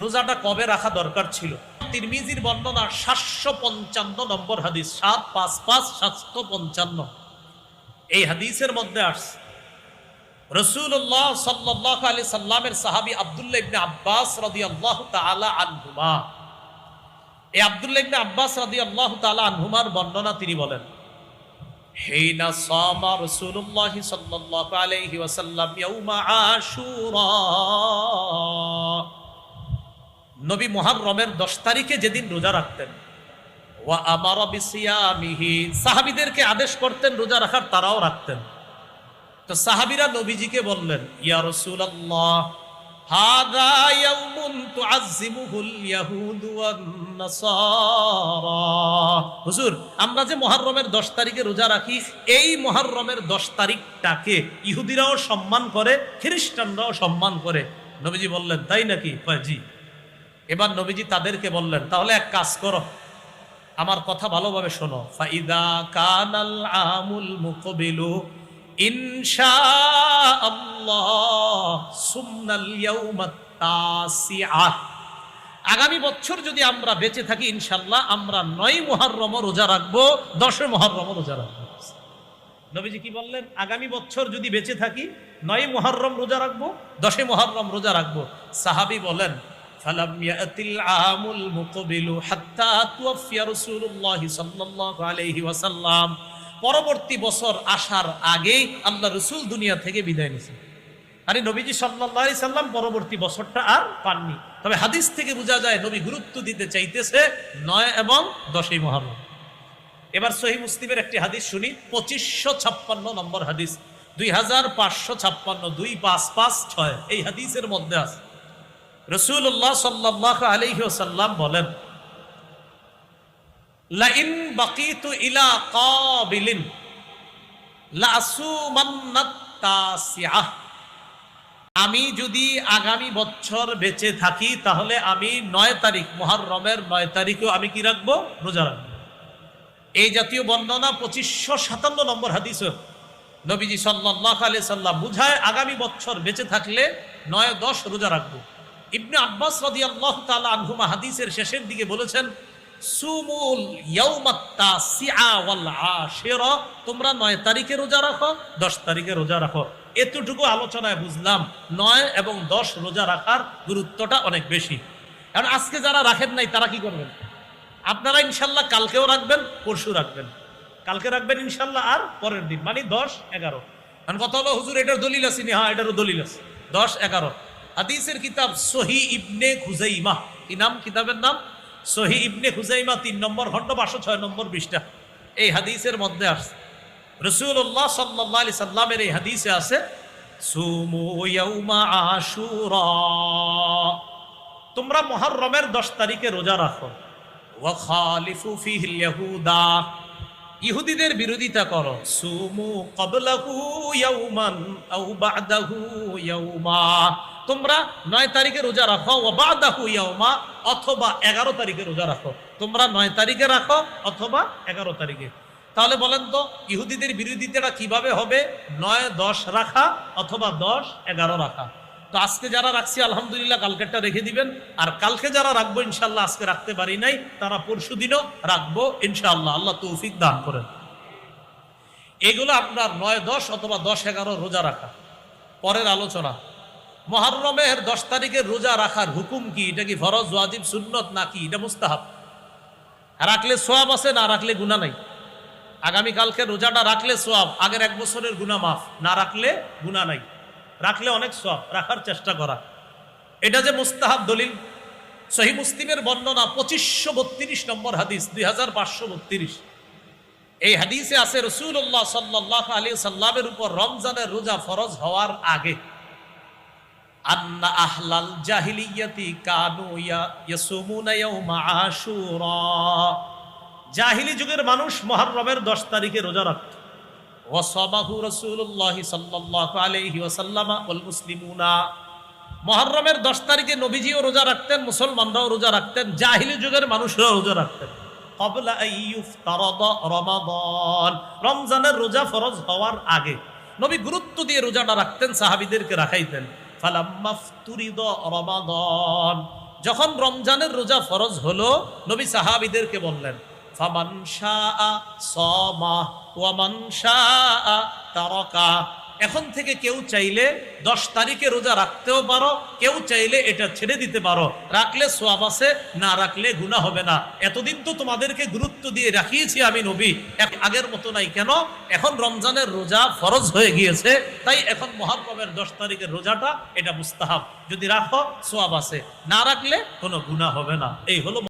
রোজাটা কবে রাখা দরকার ছিল? তিরমিজির বর্ণনা সাতশো পঞ্চান্ন নম্বর হাদিস, সাত, পাঁচ পাঁচ, সাতশো পঞ্চান্ন। এই হাদিসের মধ্যে আসছে রসুল্লাহ সাল্লাহ আলি সাল্লামের সাহাবি আবদুল্লা ইবনে আব্বাস রদি আল্লাহ তালা আনহুমা। এই আবদুল্লা ইবনে আব্বাস রদি আল্লাহ তালা আনহুমার বর্ণনা তিনি বলেন, হেইনা সামা রসুল্লাহ সাল্লাহ আলহি ওয়াসাল্লাম ইয়ৌমা আশুরা। নবী মুহররমের 10 তারিখে যেদিন রোজা রাখতেন, ওয়া আমারা সাহাবীদেরকে আদেশ করতেন রোজা রাখার, তারাও রাখতেন। তো সাহাবীরা নবীজিকে বললেন, ইয়া নাসারা। হুজুর, আমরা যে মুহররমের 10 তারিখে রোজা রাখি, এই মুহররমের 10 তারিখটাকে ইহুদিরাও সম্মান করে, খ্রিস্টানরাও সম্মান করে। নবীজি বললেন, তাই নাকি? কয়, জি। এবার নবীজি তাদেরকে বললেন, তাহলে এক কাজ করো, আমার কথা ভালোভাবে শোনো। ফাইদা কানাল আমুল মুকবিলু ইনশা আল্লাহ সুমনাল ইয়াউমাত তাসিআহ আগামী বছর যদি আমরা বেঁচে থাকি ইনশাল্লাহ আমরা নয় মুহররম রোজা রাখব, দশে মুহররম রোজা রাখব। নবীজি কি বললেন, আগামী বছর যদি বেঁচে থাকি, নয় মুহররম রোজা রাখব, দশে মুহররম রোজা রাখব। সাহাবী বলেন فلم يأتي العام المقبل حتى توفي رسول الله صلى الله عليه وسلم পরবর্তী বছর আসার আগেই আল্লাহ রসুল দুনিয়া থেকে বিদায় নিয়েছেন আরে নবীজি সাল্লাহ সাল্লাম পরবর্তী বছরটা আর পাননি তবে হাদিস থেকে বোঝা যায় নবী গুরুত্ব দিতে চাইতেছে নয় এবং দশই মহরম এবার সহি মুসলিমের একটি হাদিস শুনি পঁচিশশো ছাপ্পান্ন নম্বর হাদিস দুই হাজার পাঁচশো ছাপ্পান্ন দুই পাঁচ পাঁচ ছয় এই হাদিসের মধ্যে আছে রসুল্লাহ সাল্লাহ আলহি সাল্লাম বলেন, লাইন বাকিতু ইলা কাবিলিন আমি যদি আগামী বছর বেঁচে থাকি, তাহলে আমি নয় তারিখ মহারমের নয় তারিখেও আমি কি রাখব? রোজা রাখব। এই জাতীয় বর্ণনা পঁচিশশো সাতান্ন নম্বর হাদিস নবীজি সাল্লাহ আলি সাল্লাম বুঝায়, আগামী বছর বেঁচে থাকলে নয় দশ রোজা রাখব। ইবনে আব্বাস রাদি আল্লাহ তালা আনহুমা হাদিসের শেষের দিকে বলেছেন, সুমুল ইয়াউমাত্তা সিআ ওয়াল আশিরা। তোমরা নয় তারিখে রোজা রাখো, দশ তারিখে রোজা রাখো। এতটুকু আলোচনায় বুঝলাম, নয় এবং দশ রোজা রাখার গুরুত্বটা অনেক বেশি। কারণ আজকে যারা রাখেন নাই, তারা কি করবেন? আপনারা ইনশাল্লাহ কালকেও রাখবেন, পরশু রাখবেন। কালকে রাখবেন ইনশাল্লাহ, আর পরের দিন মানে দশ এগারো। কারণ কত হলো, হুজুর, এটার দলিল আছে নি? হ্যাঁ এটারও দলিল আছে। দশ, এগারো। হাদিসের কিতাব সহি ইবনে খুজাইমা। কি নাম? কিতাবের নাম? সহি ইবনে খুজাইমা, তিন নম্বর খণ্ড, পাঁচশো ছয় নম্বর বিশটা এই হাদিসের মধ্যে আসছে রসুল্লাহ সাল্লাহ আলি সাল্লামের এই হাদিসে আছে তোমরা মহরমের দশ তারিখে রোজা রাখো। ইহুদিদের বিরোধিতা করো। সুমু কবলাহু ইয়াউমান আও বাদাহু ইয়াউমা। তোমরা নয় তারিখে রোজা রাখো ও বাদাহু ইয়াউমা অথবা এগারো তারিখে রোজা রাখো। তোমরা নয় তারিখে রাখো অথবা এগারো তারিখে। তাহলে বলেন তো ইহুদিদের বিরোধিতাটা কীভাবে হবে? নয় দশ রাখা অথবা দশ এগারো রাখা। তো আজকে যারা রাখছি, আলহামদুলিল্লাহ, কালকেরটা রেখে দিবেন। আর কালকে যারা রাখব ইনশাল্লাহ আজকে রাখতে পারি নাই, তারা পরশু দিনও রাখব ইনশাল্লাহ আল্লাহ তৌফিক দান করেন। এগুলো আপনার নয়, দশ অথবা দশ, এগারো রোজা রাখা। পরের আলোচনা। মহারমের দশ তারিখের রোজা রাখার হুকুম কি? এটা কি ফরজ, ওয়াজিব, সুন্নত, নাকি এটা মুস্তাহাব? রাখলে সোয়াব আছে, না রাখলে গুণা নাই? আগামীকালকে রোজাটা রাখলে সোয়াব, আগের এক বছরের গুণা মাফ, না রাখলে গুণা নাই। রাখলে অনেক সব, রাখার চেষ্টা করা। এটা যে মুস্তাহাব দলিল, সহি মুসলিমের বর্ণনা পঁচিশশো বত্রিশ নম্বর হাদিস, দুই হাজার পাঁচশো বত্রিশ। এই হাদিসে আছে রসুল্লাহ সাল্লাহ আলী সাল্লামের উপর রমজানের রোজা ফরজ হওয়ার আগে আহলাল জাহিলি যুগের মানুষ মহররমের দশ তারিখে রোজা রাখত। ওয়াসাবাহু রাসূলুল্লাহ সাল্লাল্লাহু আলাইহি ওয়াসাল্লাম ওয়াল মুসলিমুনা। মুহররমের 10 তারিখে নবীজিও রোজা রাখতেন, মুসলমানরাও রোজা রাখতেন, জাহিলি যুগের মানুষরাও রোজা রাখতেন। রমজানের রোজা ফরজ হওয়ার আগে নবী গুরুত্ব দিয়ে রোজাটা রাখতেন, সাহাবীদেরকে রাখাইতেন। রমাদান। যখন রমজানের রোজা ফরজ হলো, নবী সাহাবিদেরকে বললেন, ফামান শাআ ওয়ামান এখন থেকে কেউ চাইলে দশ তারিখে রোজা রাখতেও পারো, কেউ চাইলে এটা ছেড়ে দিতে পারো। রাখলে সোয়াব আছে, না রাখলে গুণা হবে না। এতদিন তো তোমাদেরকে গুরুত্ব দিয়ে রাখিয়েছি আমি নবী। আগের মতো নাই কেন? এখন রমজানের রোজা ফরজ হয়ে গিয়েছে, তাই এখন মহাপ্রমের দশ তারিখের রোজাটা এটা মুস্তাহাব। যদি রাখো, সোয়াব আছে। না রাখলে কোনো গুণা হবে না। এই হলো